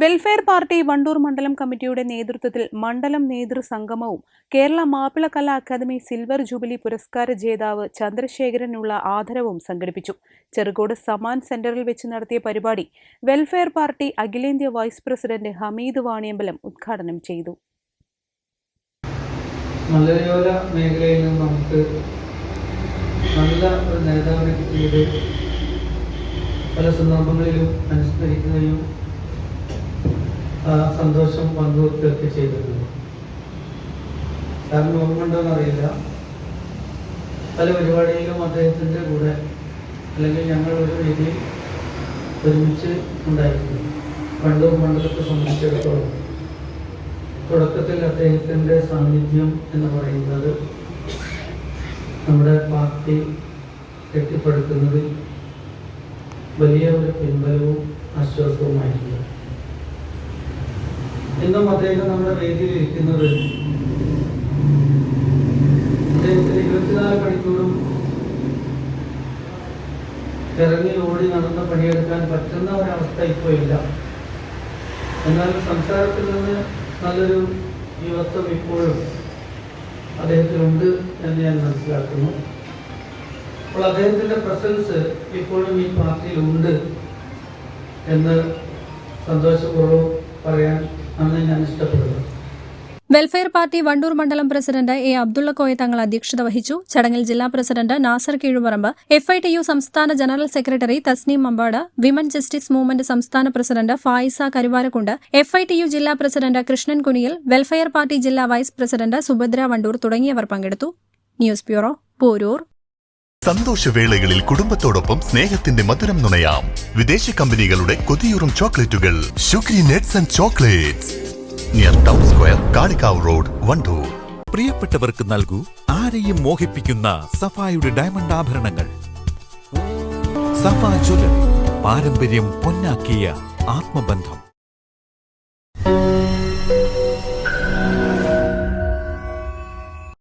Welfare party Wandoor മണ്ഡലം കമ്മിറ്റിയുടെ നേതൃത്വത്തിൽ മണ്ഡലം നേതൃസംഗമവും കേരള മാപ്പിള കലാ അക്കാദമി സിൽവർ ജൂബിലി പുരസ്കാര ജേതാവ് ചന്ദ്രശേഖരനുള്ള ആദരവും സംഘടിപ്പിച്ചു. ചെറുകോട് സമാൻ സെന്ററിൽ വെച്ച് നടത്തിയ പരിപാടി വെൽഫെയർ പാർട്ടി അഖിലേന്ത്യാ വൈസ് പ്രസിഡന്റ് ഹമീദ് വാണിയമ്പലം ഉദ്ഘാടനം ചെയ്തു. മലയോര മേഖലയിൽ നമുക്ക് നല്ല ഒരു നേതാവിനെ പല സന്ദർഭങ്ങളിലും അനുസ്മരിക്കുകയും സന്തോഷം പങ്കുവെക്കുകയൊക്കെ ചെയ്തിട്ടുണ്ട് കാരണം ഓർമ്മയുണ്ടോന്ന് അറിയില്ല. പല പരിപാടിയിലും അദ്ദേഹത്തിന്റെ കൂടെ അല്ലെങ്കിൽ ഞങ്ങൾ ഒരു രീതിയിൽ ഒരുമിച്ച് ഉണ്ടായിരുന്നു. പണ്ടും മണ്ഡലത്തെ സംബന്ധിച്ചിടത്തോളം. തുടക്കത്തിൽ അദ്ദേഹത്തിന്റെ സാന്നിധ്യം എന്ന് പറയുന്നത് നമ്മുടെ പാർട്ടി കെട്ടിപ്പടുക്കുന്നതിൽ വലിയ ഒരു പിൻബലവും ആശ്വാസവുമായിട്ടുണ്ട് ഇന്നും അദ്ദേഹം നമ്മുടെ വേദിയിൽ ഇരിക്കുന്നത്. അദ്ദേഹത്തിന് ഇരുപത്തിനാല് മണിക്കൂറും ഇറങ്ങി ഓടി നടന്ന് പണിയെടുക്കാൻ പറ്റുന്ന ഒരവസ്ഥ ഇപ്പോൾ ഇല്ല. എന്നാൽ സംസാരത്തിൽ നിന്ന് നല്ലൊരു യുവത്വം ഇപ്പോഴും അദ്ദേഹത്തിനുണ്ട് എന്ന് ഞാൻ മനസ്സിലാക്കുന്നു. അപ്പോൾ അദ്ദേഹത്തിന്റെ പ്രസൻസ് ഇപ്പോഴും ഈ പാർട്ടിയിലുണ്ട് എന്ന് സന്തോഷപൂർവം പറയാൻ വെൽഫെയർ പാർട്ടി വണ്ടൂർ മണ്ഡലം പ്രസിഡന്റ് എ അബ്ദുള്ള കോയ തങ്ങൾ അധ്യക്ഷത വഹിച്ചു. ചടങ്ങിൽ ജില്ലാ president Nasar Keezhuparamba F I T U സംസ്ഥാന general secretary Tasneem Mampad women justice movement സംസ്ഥാന president Faiza Karuvarakundu F I T U ജില്ലാ president Krishnan Kuniyil welfare party ജില്ലാ വൈസ് പ്രസിഡന്റ് സുഭദ്ര വണ്ടൂർ തുടങ്ങിയവർ പങ്കെടുത്തു. News bureau Poroor. സന്തോഷവേളകളിൽ കുടുംബത്തോടൊപ്പം സ്നേഹത്തിന്റെ മധുരം നുണയാം. വിദേശ കമ്പനികളുടെ കൊതിയൂറും ചോക്ലേറ്റുകൾ. Sugary nets and chocolates. Near town square Kalikavu road Wandoor. പ്രിയപ്പെട്ടവർക്ക് നൽകൂ ആരെയും മോഹിപ്പിക്കുന്ന സഫായുടെ ഡയമണ്ട് ആഭരണങ്ങൾ. സഫ ജ്വല്ലറി പാരമ്പര്യം പൊന്നാക്കിയ ആത്മബന്ധം.